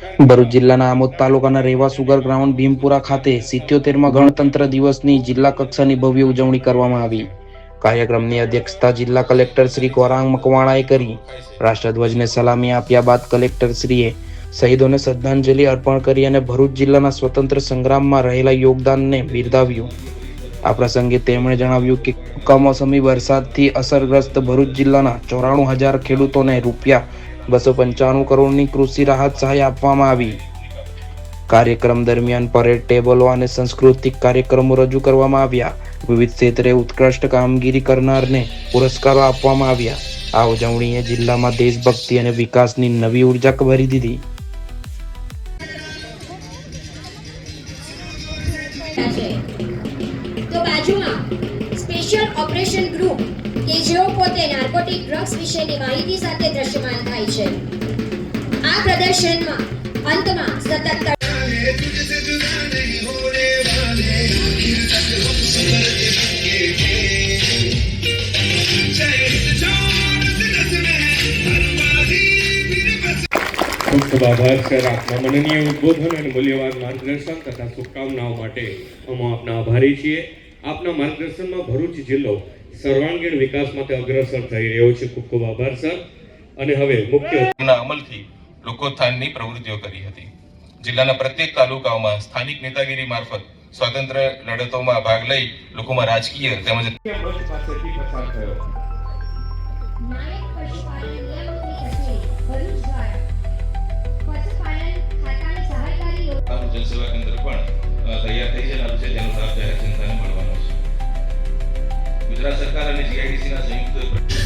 ભરૂચ જિલ્લાના આમોદ તાલુકાના રેવા sugar ground Bhimpura ખાતે સિત્યોતેરમાં ગણતંત્ર દિવસની જિલ્લા કક્ષાની ભવ્ય ઉજવણી કરવામાં આવી. કાર્યક્રમની અધ્યક્ષતા જિલ્લા કલેક્ટર શ્રી કોરાંગ મકવાણાએ કરી. રાષ્ટ્રધ્વજને સલામી આપ્યા બાદ કલેક્ટર શ્રીએ શહીદોને શ્રદ્ધાંજલિ અર્પણ કરી અને ભરૂચ જિલ્લાના સ્વતંત્ર સંગ્રામમાં રહેલા યોગદાનને બિરદાવ્યું. આ પ્રસંગે તેમણે જણાવ્યું કે કમોસમી વરસાદથી અસરગ્રસ્ત ભરૂચ જિલ્લાના ચોરાણું હજાર ખેડૂતોને રૂપિયા બસો પંચાણું કરોડની કૃષિ રાહત સહાય આપવામાં આવી. કાર્યક્રમ દરમિયાન પરેડ ટેબલો અને સાંસ્કૃતિક કાર્યક્રમો રજૂ કરવામાં આવ્યા. વિવિધ ક્ષેત્રે ઉત્કૃષ્ટ કામગીરી કરનારને પુરસ્કારો આપવામાં આવ્યા. આ ઉજવણીએ જિલ્લામાં દેશભક્તિ અને વિકાસની નવી ઊર્જા ભરી દીધી. તો બાજુમાં સ્પેશિયલ ઓપરેશન ગ્રુપ કે જેઓ પોતે નાર્કોટિક ડ્રગ્સ વિશેની માહિતી સાથે દ્રશ્યમાન થાય છે. આ પ્રદર્શનમાં અંતમાં સતત ખૂબ આભાર, સર. આપના માનનીય ઉદ્બોધન અને મૂલ્યવાન માર્ગદર્શન તથા શુભકામનાઓ માટે અમે આપના આભારી છીએ. આપના માર્ગદર્શનમાં ભરૂચ જિલ્લો સર્વાંગીણ વિકાસ માટે અગ્રસર થઈ રહ્યો છે ખૂબ ખૂબ આભાર સર અને હવે મુખ્ય અમલથી લોકોત્થાનની પ્રવૃત્તિઓ કરી હતી. જિલ્લાના પ્રત્યેક તાલુકાઓમાં સ્થાનિક નેતાગીરી મારફત સ્વતંત્ર લડતોમાં ભાગ લઈ લોકોમાં રાજકીય તેમજ જનસેવા કેન્દ્ર પણ તૈયાર થઈ ગયેલા છે તેનું લાભ જાહેર જનતાને ગુજરાત સરકાર અને જીઆઈડીસીના સંયુક્ત